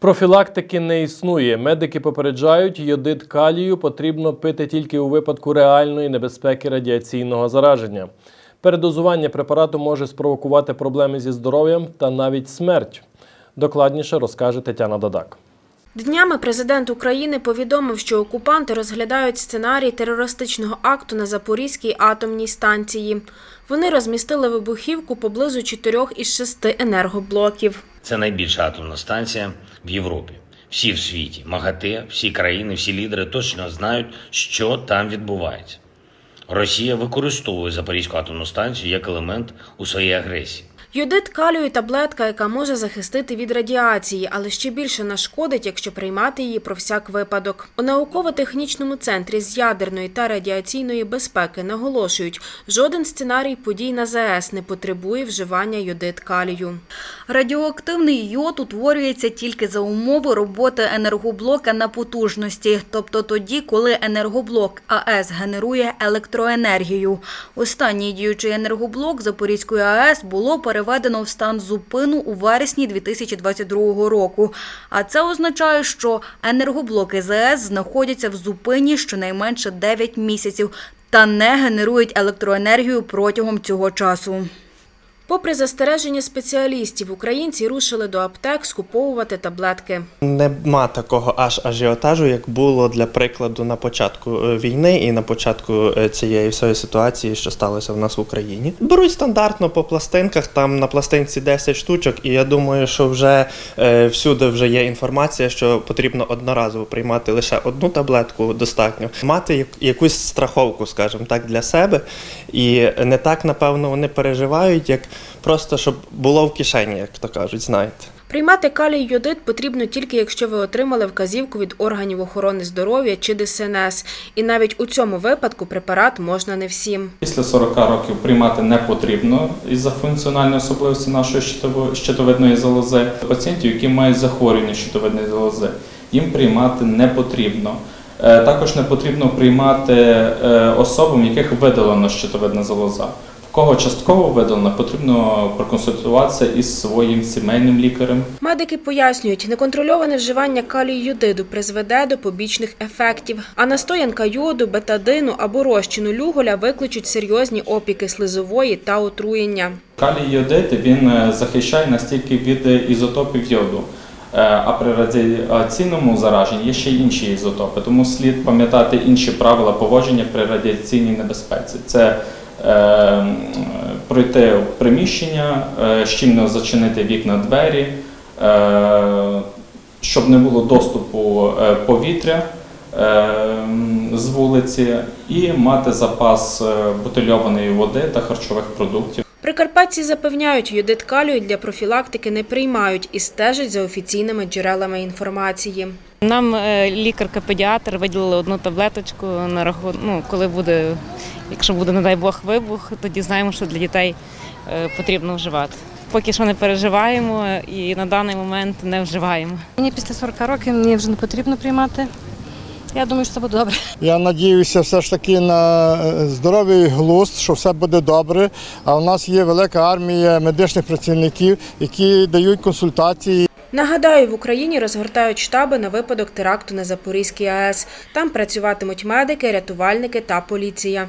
Профілактики не існує. Медики попереджають, йодид калію потрібно пити тільки у випадку реальної небезпеки радіаційного зараження. Передозування препарату може спровокувати проблеми зі здоров'ям та навіть смерть. Докладніше розкаже Тетяна Дадак. Днями президент України повідомив, що окупанти розглядають сценарій терористичного акту на Запорізькій атомній станції. Вони розмістили вибухівку поблизу чотирьох із шести енергоблоків. Це найбільша атомна станція в Європі. Всі в світі, МАГАТЕ, всі країни, всі лідери точно знають, що там відбувається. Росія використовує Запорізьку атомну станцію як елемент у своїй агресії. Йодид калію – таблетка, яка може захистити від радіації, але ще більше нашкодить, якщо приймати її про всяк випадок. У науково-технічному центрі з ядерної та радіаційної безпеки наголошують, жоден сценарій подій на ЗАЕС не потребує вживання йодид калію. Радіоактивний йод утворюється тільки за умови роботи енергоблока на потужності, тобто тоді, коли енергоблок АЕС генерує електроенергію. Останній діючий енергоблок Запорізької АЕС було переведено в стан зупину у вересні 2022 року. А це означає, що енергоблоки ЗС знаходяться в зупині щонайменше 9 місяців та не генерують електроенергію протягом цього часу. Попри застереження спеціалістів, українці рушили до аптек скуповувати таблетки. Нема такого аж ажіотажу, як було для прикладу на початку е, війни і на початку е, цієї всієї ситуації, що сталося в нас в Україні. Беруть стандартно по пластинках, там на пластинці 10 штучок, і я думаю, що вже е, всюди вже є інформація, що потрібно одноразово приймати лише одну таблетку достатньо, мати як- якусь страховку, скажімо так, для себе. І не так, напевно, вони переживають, як просто щоб було в кишені, як то кажуть, знаєте. Приймати калій йодид потрібно тільки якщо ви отримали вказівку від органів охорони здоров'я чи ДСНС. І навіть у цьому випадку препарат можна не всім. Після 40 років приймати не потрібно із-за функціональної особливості нашої щитовидної залози. Пацієнтів, які мають захворювання щитовидної залози, їм приймати не потрібно. Е, Також не потрібно приймати е, особам, яких видалено щитовидна залоза. Кого частково видалено, потрібно проконсультуватися із своїм сімейним лікарем. Медики пояснюють, неконтрольоване вживання калію йодиду призведе до побічних ефектів, а настоянка йоду, бетадину або розчину люголя викличуть серйозні опіки слизової та отруєння. Калій йодид він е, захищає настільки від е, ізотопів йоду. Е, А при радіаційному зараженні є ще інші ізотопи, тому слід пам'ятати інші правила поводження при радіаційній небезпеці. Це пройти в приміщення, е, щільно зачинити вікна двері, е, щоб не було доступу е, повітря е, з вулиці, і мати запас бутильованої води та харчових продуктів. Прикарпатці запевняють, йодид калію для профілактики не приймають і стежать за офіційними джерелами інформації. Нам е, лікарка-педіатр виділила одну таблеточку на рахунок, ну, коли буде, якщо буде, не дай Бог, вибух, тоді знаємо, що для дітей е, потрібно вживати. Поки що не переживаємо і на даний момент не вживаємо. Мені після 40 років мені вже не потрібно приймати. Я думаю, що це буде добре. Я надіюся все ж таки на е, здоровий глузд, що все буде добре. А у нас є велика армія медичних працівників, які дають консультації. Нагадаю, в Україні розгортають штаби на випадок теракту на Запорізькій АЕС. Там працюватимуть медики, рятувальники та поліція.